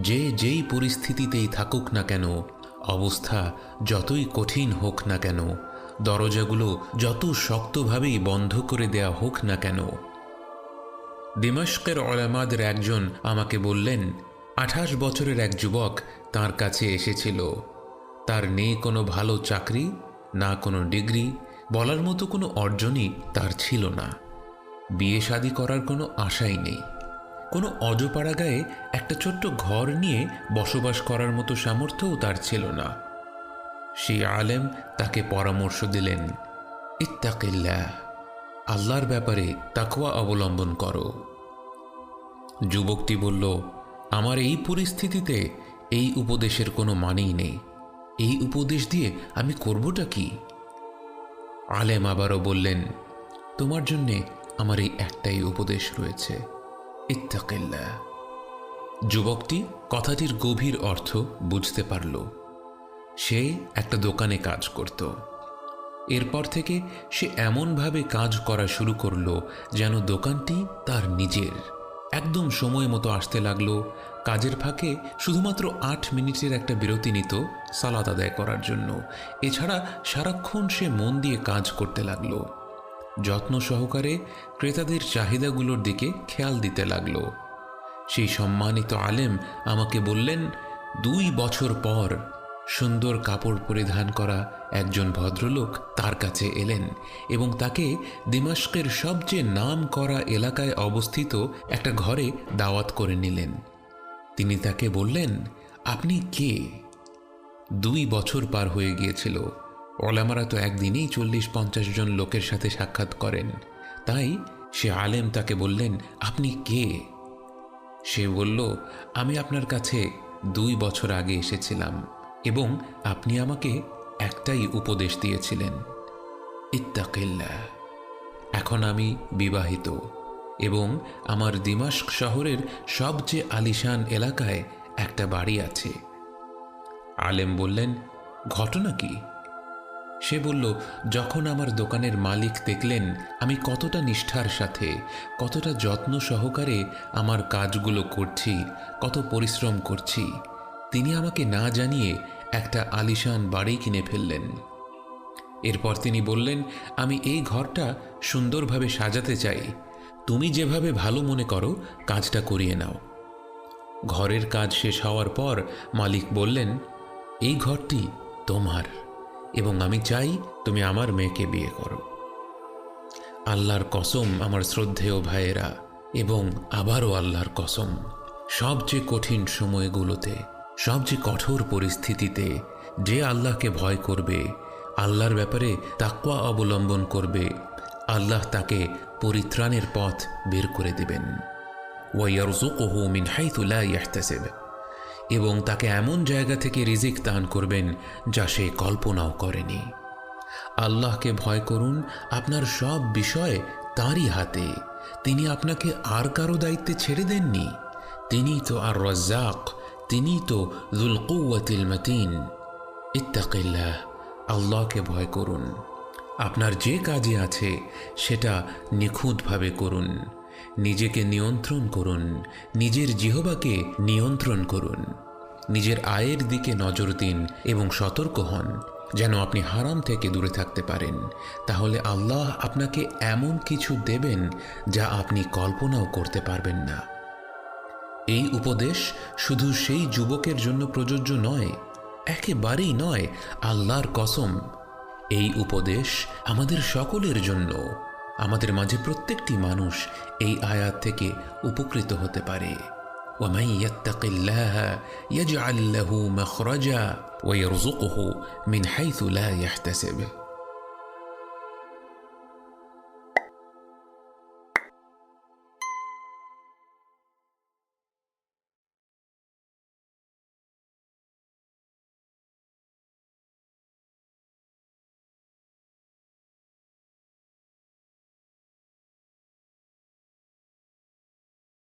যে যেই পরিস্থিতিতেই থাকুক না কেন, অবস্থা যতই কঠিন হোক না কেন, দরজাগুলো যত শক্তভাবেই বন্ধ করে দেয়া হোক না কেন। দিমাশকের অলামাদের একজন আমাকে বললেন, আঠাশ বছরের এক যুবক তার কাছে এসেছিল। তার নেই কোনো ভালো চাকরি, না কোনো ডিগ্রি, বলার মতো কোনো অর্জনই তার ছিল না। বিয়ে শাদি করার কোনো আশাই নেই। কোনো অজপাড়া গায়ে একটা ছোট্ট ঘর নিয়ে বসবাস করার মতো সামর্থ্যও তার ছিল না। সেই আলেম তাকে পরামর্শ দিলেন, ইত্তাকিল্লাহ, আল্লাহর ব্যাপারে তাকওয়া অবলম্বন করো। যুবকটি বলল, আমার এই পরিস্থিতিতে এই উপদেশের কোনো মানেই নেই। এই উপদেশ দিয়ে আমি করবটা কি? আলেম আবারও বললেন, তোমার জন্যে আমার এই একটাই উপদেশ রয়েছে। ইত্তাকিল্লাহ যুবকটি কথাটির গভীর অর্থ বুঝতে পারল। সে একটা দোকানে কাজ করত। এরপর থেকে সে এমনভাবে কাজ করা শুরু করল যেন দোকানটি তার নিজের। একদম সময় মতো আসতে লাগল। কাজের ফাঁকে শুধুমাত্র আট মিনিটের একটা বিরতি নিত সালাদ আদায় করার জন্য। এছাড়া সারাক্ষণ সে মন দিয়ে কাজ করতে লাগল। যত্ন সহকারে ক্রেতাদের চাহিদাগুলোর দিকে খেয়াল দিতে লাগল। সেই সম্মানিত আলেম আমাকে বললেন, দুই বছর পর সুন্দর কাপড় পরিধান করা একজন ভদ্রলোক তার কাছে এলেন এবং তাকে দিমাস্কের সবচেয়ে নাম করা এলাকায় অবস্থিত একটা ঘরে দাওয়াত করে নিলেন। তিনি তাকে বললেন, আপনি কে? দুই বছর পার হয়ে গিয়েছিল। ওলামারা তো একদিনেই চল্লিশ পঞ্চাশ জন লোকের সাথে সাক্ষাৎ করেন। তাই সে আলেম তাকে বললেন, আপনি কে? সে বলল, আমি আপনার কাছে দুই বছর আগে এসেছিলাম এবং আপনি আমাকে একটাই উপদেশ দিয়েছিলেন ইত্তাকিল্লা এখন আমি বিবাহিত এবং আমার দিমাস্ক শহরের সবচেয়ে আলিশান এলাকায় একটা বাড়ি আছে। আলেম বললেন, ঘটনা কি? সে বলল, যখন আমার দোকানের মালিক দেখলেন, আমি কতটা নিষ্ঠার সাথে, কতটা যত্ন সহকারে আমার কাজগুলো করছি, কত পরিশ্রম করছি, তিনি আমাকে না জানিয়ে একটা আলিশান বাড়ি কিনে ফেললেন। এরপর তিনি বললেন, আমি এই ঘরটা সুন্দরভাবে সাজাতে চাই। তুমি যেভাবে ভালো মনে করো, কাজটা করিয়ে নাও। ঘরের কাজ শেষ হওয়ার পর মালিক বললেন, এই ঘরটি তোমার। এবং আমি চাই তুমি আমার মেয়েকে বিয়ে করো। আল্লাহর কসম আমার শ্রদ্ধেয় ভাইয়েরা এবং আবারও আল্লাহর কসম, সবচেয়ে কঠিন সময়গুলোতে, সবচেয়ে কঠোর পরিস্থিতিতে যে আল্লাহকে ভয় করবে, আল্লাহর ব্যাপারে তাক্ওয়া অবলম্বন করবে, আল্লাহ তাকে পরিত্রাণের পথ বের করে দেবেন। ওয়াইয়ারজুকহু মিন হাইতু লা ইয়াহতাসিব। এবং তাকে এমন জায়গা থেকে রিজিক দান করবেন যা সে কল্পনাও করেনি। আল্লাহকে ভয় করুন, আপনার সব বিষয় তাঁরই হাতে। তিনি আপনাকে আর কারও দায়িত্বে ছেড়ে দেননি। তিনি তো আর রজ্জাক, তিনি তো জুল কৌয়াতিল মতিন। ইত্তাকিল্লাহ, আল্লাহকে ভয় করুন। আপনার যে কাজে আছে, সেটা নিখুঁতভাবে করুন। নিজেকে নিয়ন্ত্রণ করুন। নিজের জিহবাকে নিয়ন্ত্রণ করুন। নিজের আয়ের দিকে নজর দিন এবং সতর্ক হন, যেন আপনি হারাম থেকে দূরে থাকতে পারেন। তাহলে আল্লাহ আপনাকে এমন কিছু দেবেন যা আপনি কল্পনাও করতে পারবেন না। এই উপদেশ শুধু সেই যুবকের জন্য প্রযোজ্য নয়, একেবারেই নয়, আল্লাহর কসম। এই উপদেশ আমাদের সকলের জন্য। আমাদের মাঝে প্রত্যেকটি মানুষ এই আয়াত থেকে উপকৃত হতে পারে ومن يتق الله يجعل له مخرجا ويرزقه من حيث لا يحتسب